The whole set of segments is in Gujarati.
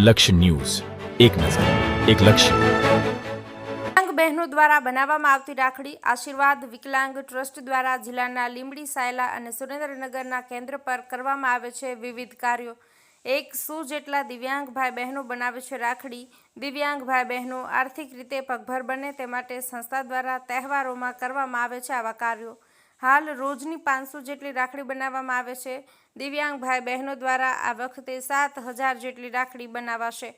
લક્ષ્ય ન્યૂઝ. એક નજર, એક લક્ષ્ય. બહેનો દ્વારા બનાવવામાં આવતી રાખડી, આશીર્વાદ વિકલાંગ ટ્રસ્ટ દ્વારા જિલ્લાના લીંબડી, સાયલા અને સુરેન્દ્રનગરના કેન્દ્ર પર કરવામાં આવે છે વિવિધ કાર્યો. એક સો જેટલા દિવ્યાંગ ભાઈ બહેનો બનાવે છે રાખડી. દિવ્યાંગ ભાઈ બહેનો આર્થિક રીતે પગભર બને તે માટે સંસ્થા દ્વારા તહેવારોમાં કરવામાં આવે છે આવા કાર્યો. હાલ રોજની પાંચસો જેટલી રાખડી બનાવવામાં આવે છે. દિવ્યાંગ ભાઈ બહેનો દ્વારા આ વખતે સાત હજાર જેટલી રાખડી બનાવાશે.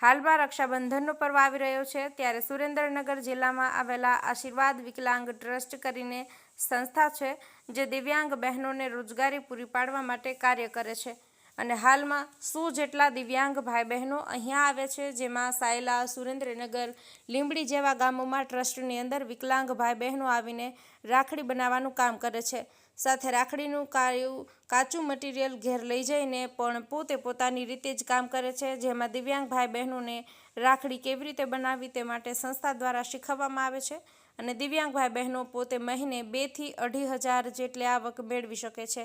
હાલમાં રક્ષાબંધનનો પર્વ આવી રહ્યો છે, ત્યારે સુરેન્દ્રનગર જિલ્લામાં આવેલા આશીર્વાદ વિકલાંગ ટ્રસ્ટ કરીને સંસ્થા છે, જે દિવ્યાંગ બહેનોને રોજગારી પૂરી પાડવા માટે કાર્ય કરે છે. અને હાલમાં સો જેટલા દિવ્યાંગ ભાઈ બહેનો અહીંયા આવે છે, જેમાં સાયલા, સુરેન્દ્રનગર, લીંબડી જેવા ગામોમાં ટ્રસ્ટની અંદર વિકલાંગ ભાઈ બહેનો આવીને રાખડી બનાવવાનું કામ કરે છે. સાથે રાખડીનું કાર્ય કાચું મટીરિયલ ઘેર લઈ જઈને પણ પોતે પોતાની રીતે જ કામ કરે છે, જેમાં દિવ્યાંગ ભાઈ બહેનોને રાખડી કેવી રીતે બનાવવી તે માટે સંસ્થા દ્વારા શીખવવામાં આવે છે અને દિવ્યાંગ ભાઈ બહેનો પોતે મહિને બેથી અઢી હજાર જેટલી આવક મેળવી શકે છે.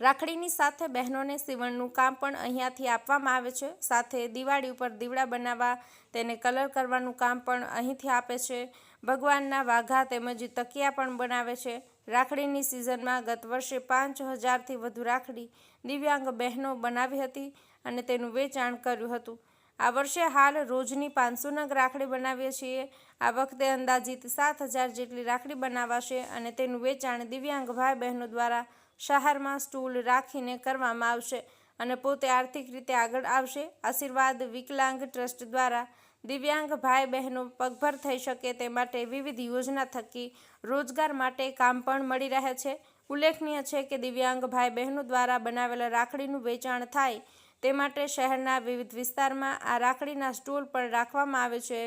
રાખડીની સાથે બહેનોને સીવણનું કામ પણ અહીંયાથી આપવામાં આવે છે. સાથે દિવાળી ઉપર દીવડા બનાવવા, તેને કલર કરવાનું કામ પણ અહીંથી આપે છે. ભગવાનના વાઘા તેમજ તકિયા પણ બનાવે છે. રાખડીની સિઝનમાં ગત વર્ષે પાંચ હજારથી વધુ રાખડી દિવ્યાંગ બહેનો બનાવી હતી અને તેનું વેચાણ કર્યું હતું. આ વર્ષે હાલ રોજની પાંચસો નંગ રાખડી બનાવીએ છીએ. આ વખતે અંદાજિત સાત હજાર જેટલી રાખડી બનાવાશે અને તેનું વેચાણ દિવ્યાંગ ભાઈ બહેનો દ્વારા શહેરમાં સ્ટૂલ રાખીને કરવામાં આવશે અને પોતે આર્થિક રીતે આગળ આવશે. આશીર્વાદ વિકલાંગ ટ્રસ્ટ દ્વારા દિવ્યાંગ ભાઈ બહેનો પગભર થઈ શકે તે માટે વિવિધ યોજના થકી રોજગાર માટે કામ પણ મળી રહે છે. ઉલ્લેખનીય છે કે દિવ્યાંગ ભાઈ બહેનો દ્વારા બનાવેલા રાખડીનું વેચાણ થાય તે માટે શહેરના વિવિધ વિસ્તારમાં આ રાખડીના સ્ટોલ પણ રાખવામાં આવે છે,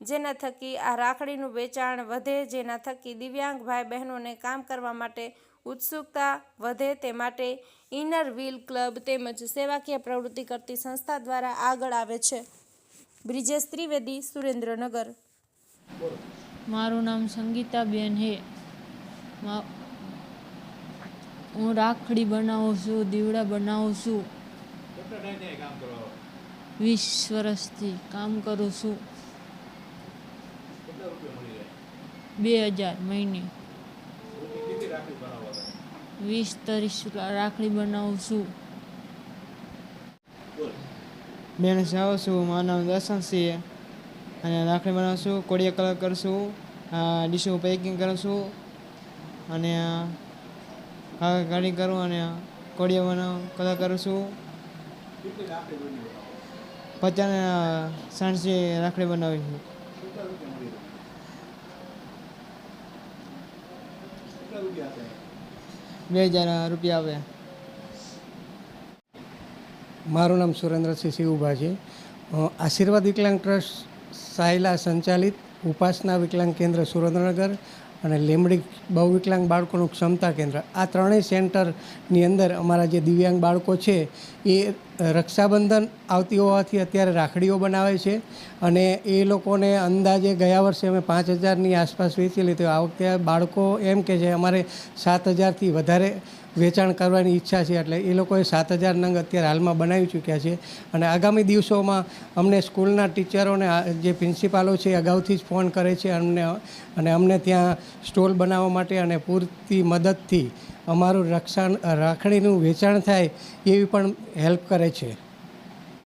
જેના થકી આ રાખડીનું વેચાણ વધે, જેના થકી દિવ્યાંગ ભાઈ બહેનોને કામ કરવા માટે ઉત્સુકતા વધે, તે માટે ઇનર વ્હીલ ક્લબ તેમજ સેવાકીય પ્રવૃત્તિ કરતી સંસ્થા દ્વારા આગળ આવે છે. બ્રિજેશ ત્રિવેદી, સુરેન્દ્રનગર. મારું નામ સંગીતાબેન હે. હું રાખડી બનાવું છું, દીવડા બનાવું છું. વીસ વર્ષથી કામ કરું છું. બે હજાર મહિને. વીસ ત્રીસ રાખડી બનાવું છું. બેન જાઉં છું મારું નામ દર્શન છે. અને રાખડી બનાવું છું, કોડિયા કલર કરશું ડીશું પેકિંગ કરું છું. અને કાઢી કરું અને કોડિયા બનાવ, કલર કરું છું. પચાસ સાઠસી રાખડી બનાવી છે. બે હજાર રૂપિયા આવે. મારું નામ સુરેન્દ્રસિંહ શિવભા છે. આશીર્વાદ વિકલાંગ ટ્રસ્ટ સાયલા સંચાલિત ઉપાસના વિકલાંગ કેન્દ્ર સુરેન્દ્રનગર અને લીમડી બહુ વિકલાંગ બાળકોનું ક્ષમતા કેન્દ્ર. આ ત્રણેય સેન્ટરની અંદર અમારા જે દિવ્યાંગ બાળકો છે, એ રક્ષાબંધન આવતી હોવાથી અત્યારે રાખડીઓ બનાવે છે અને એ લોકોને અંદાજે ગયા વર્ષે અમે પાંચ હજારની આસપાસ વેચી લીધી. આ વખતે બાળકો એમ કે છે, અમારે સાત હજારથી વધારે વેચાણ કરવાની ઈચ્છા છે. એટલે એ લોકોએ સાત હજાર નંગ અત્યારે હાલમાં બનાવી ચૂક્યા છે અને આગામી દિવસોમાં અમને સ્કૂલના ટીચરોને જે પ્રિન્સિપાલો છે અગાઉથી જ ફોન કરે છે અમને, અને અમને ત્યાં સ્ટોલ બનાવવા માટે અને પૂરતી મદદથી અમારું રક્ષણ રાખડીનું વેચાણ થાય એવી પણ હેલ્પ કરે છે.